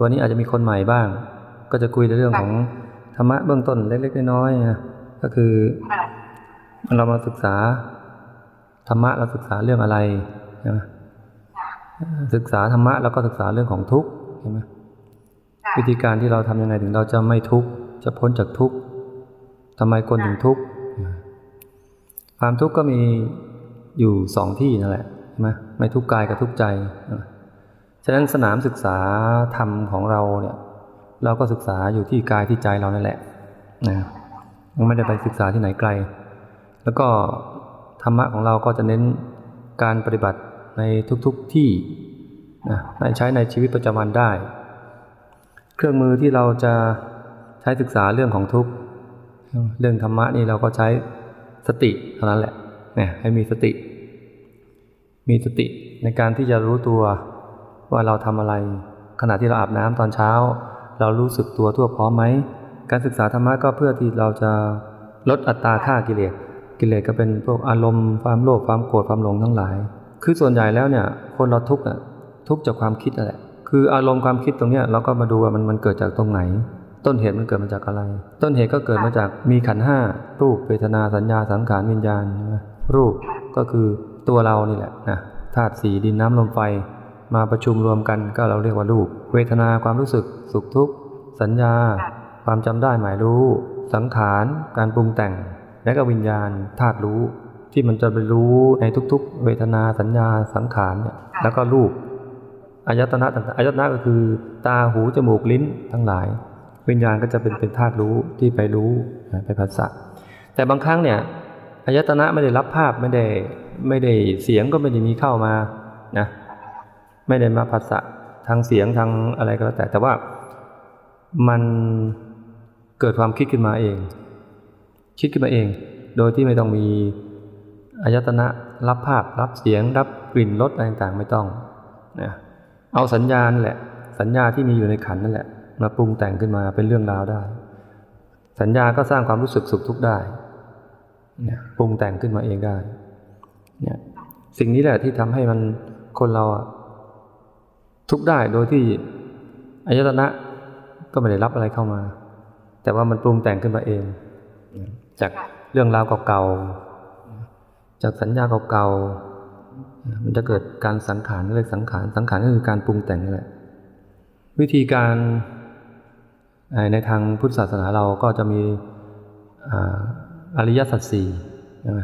วันนี้อาจจะมีคนใหม่บ้าง ก็จะคุยในเรื่องของธรรมะเบื้องต้นเล็กๆน้อยๆนะก็คือค่ะเรามาศึกษาธรรมะเราศึกษาเรื่องอะไรใช่ไหมศึกษาธรรมะแล้วก็ศึกษาเรื่องของทุกข์ใช่ไหมค่ะวิธีการที่เราทำยังไงถึงเราจะไม่ทุกข์จะพ้นจากทุกข์ทำไมคนถึงทุกข์ความทุกข์ก็มีอยู่สองที่นั่นแหละใช่ไหมไม่ทุกข์กายกับทุกข์ใจ ฉะนั้นสนามศึกษาธรรมของเราเนี่ย เราก็ศึกษาอยู่ที่กายที่ใจเรานั่นแหละนะยังไม่ได้ไปศึกษาที่ไหนไกล แล้วก็ธรรมะของเราก็จะเน้นการปฏิบัติในทุกๆที่นะใช้ในชีวิตประจำวันได้ เครื่องมือที่เราจะใช้ศึกษาเรื่องของทุกเรื่องธรรมะนี่เราก็ใช้สติเท่านั้นแหละเนี่ยให้มีสติ มีสติในการที่จะรู้ตัว ว่าเราทำอะไร ขณะที่เราอาบน้ำตอนเช้า เรารู้สึกตัวทั่วพร้อมไหม การศึกษาธรรมะก็เพื่อที่เราจะลดอัตราค่ากิเลส กิเลสก็เป็นพวกอารมณ์ความโลภความโกรธความหลงทั้งหลาย คือส่วนใหญ่แล้วเนี่ยคนเราทุกข์น่ะทุกข์จากความคิดนั่นแหละ คืออารมณ์ความคิดตรงเนี้ยเราก็มาดูว่ามันมันเกิดจากตรงไหน ต้นเหตุมันเกิดมาจากอะไร ต้นเหตุก็เกิดมาจากมีขันห้ารูปเวทนาสัญญาสังขารวิญญาณรูปก็คือตัวเรานี่แหละนะธาตุสีดินน้ำลมไฟ มาประชุมรวมกันก็เราเรียกว่ารูป เวทนาความรู้สึก สุขทุกข์ สัญญา ความจำได้หมายรู้ สังขาร การปรุงแต่ง และก็วิญญาณธาตุรู้ ที่มันจะไปรู้ในทุกๆ เวทนาสัญญาสังขารเนี่ยแล้วก็รูปอายตนะต่างๆอายตนะก็คือ ตาหูจมูกลิ้นทั้งหลาย วิญญาณก็จะเป็นเป็นธาตุรู้ที่ไปรู้ไปผัสสะแต่บางครั้งเนี่ยอายตนะไม่ได้รับภาพไม่ได้ไม่ได้เสียงก็ไม่ได้มีเข้ามานะ ไม่ได้มาผัสสะทางเสียงทางอะไรก็แล้วแต่ แต่ว่ามันเกิดความคิดขึ้นมาเอง คิดขึ้นมาเอง โดยที่ไม่ต้องมีอายตนะรับภาพรับเสียง รับกลิ่นรสอะไรต่างๆไม่ต้องนะเอาสัญญาณแหละ สัญญาที่มีอยู่ในขันนั่นแหละ มาปรุงแต่งขึ้นมาเป็นเรื่องราวได้ สัญญาก็สร้างความรู้สึกสุขทุกข์ได้เนี่ยปรุงแต่งขึ้นมาเองได้เนี่ยสิ่งนี้แหละที่ทำให้มันคนเราอะ ทุกได้โดยที่อายตนะก็ไม่ได้รับอะไรเข้ามา แต่ว่ามันปรุงแต่งขึ้นมาเอง จากเรื่องราวเก่าๆจากสัญญาเก่าๆมันจะเกิดการสังขารเรียกสังขารสังขารก็คือการปรุงแต่งนั่นแหละวิธีการในทางพุทธศาสนาเราก็จะมีออริยสัจสี่ใช่ไหม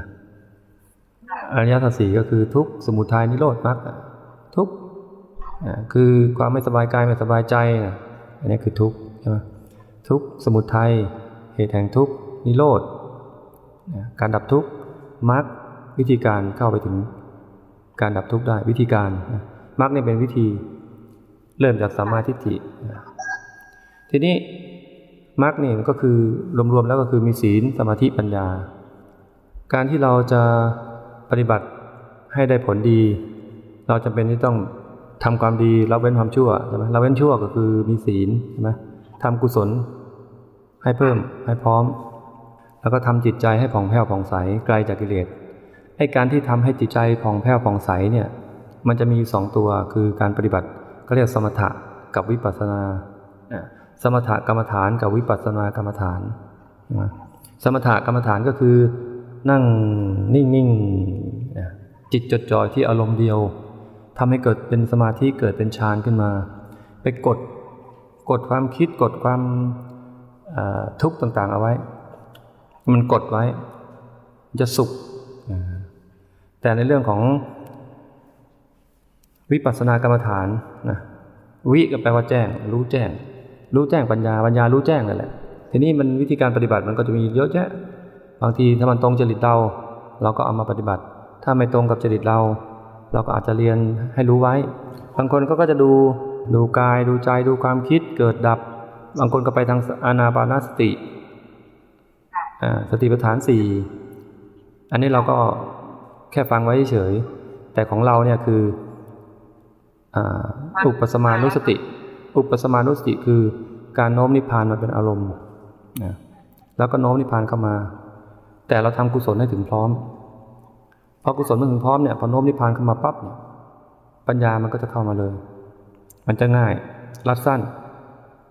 อริยสัจสี่ก็คือทุกสมุทัยนิโรธมรรคทุก ข์อ่าคือความไม่สบายกายไม่สบายใจอะอันนี้คือทุกข์ใช่ไหมทุกข์สมุทัยเหตุแห่งทุกข์นิโรธอ่าการดับทุกข์มรรควิธีการเข้าไปถึงการดับทุกข์ได้วิธีการนะมรรคเนี่ยเป็นวิธีเริ่มจากสัมมาทิฏฐินะทีนี้มรรคนี่มันก็คือรวมๆแล้วก็คือมีศีลสมาธิปัญญา การที่เราจะปฏิบัติให้ได้ผลดี เราจำเป็นที่ต้อง ทำความดีเราเว้นความชั่วใช่ไหมเราเว้นชั่วก็คือมีศีลใช่ไหมทำกุศล ให้เพิ่มให้พร้อม แล้วก็ทำจิตใจให้ผ่องแผ้วผ่องใสไกลจากกิเลสไอ้การที่ทำให้จิตใจผ่องแผ้วผ่องใสเนี่ยมันจะมีสองตัวคือการปฏิบัติก็เรียกสมถะกับวิปัสสนา สมถะกรรมฐานกับวิปัสสนากรรมฐาน สมถะกรรมฐานก็คือนั่งนิ่งๆจิตจดจ่อที่อารมณ์เดียว ทำให้เกิดเป็นสมาธิเกิดเป็นฌานขึ้นมา ไปกดกดความคิดกดความทุกข์ต่างๆเอาไว้ มันกดไว้ จะสุข แต่ในเรื่องของวิปัสสนากรรมฐานนะวิก็แปลว่าแจ้ง รู้แจ้ง รู้แจ้งปัญญาปัญญารู้แจ้งนั่นแหละ ทีนี้มันวิธีการปฏิบัติมันก็จะมีเยอะแยะบางทีถ้ามันตรงจริตเราเราก็เอามาปฏิบัติ ถ้าไม่ตรงกับจริตเรา เราก็อาจจะเรียนให้รู้ไว้ บางคนก็ก็จะดูดูกายดูใจดูความคิดเกิดดับ บางคนก็ไปทางอานาปานสติอ่าสติปัฏฐานสี่อันนี้เราก็แค่ฟังไว้เฉย แต่ของเราเนี่ยคืออุปสมานุสติ อุปสมานุสติคือการโน้มนิพพานมาเป็นอารมณ์นะแล้วก็โน้มนิพพานเข้ามา แต่เราทำกุศลให้ถึงพร้อม พอกุศลมันถึงพร้อมเนี่ยพอโน้มนิพพานเข้ามาปั๊บปัญญามันก็จะเข้ามาเลย มันจะง่าย รัดสั้น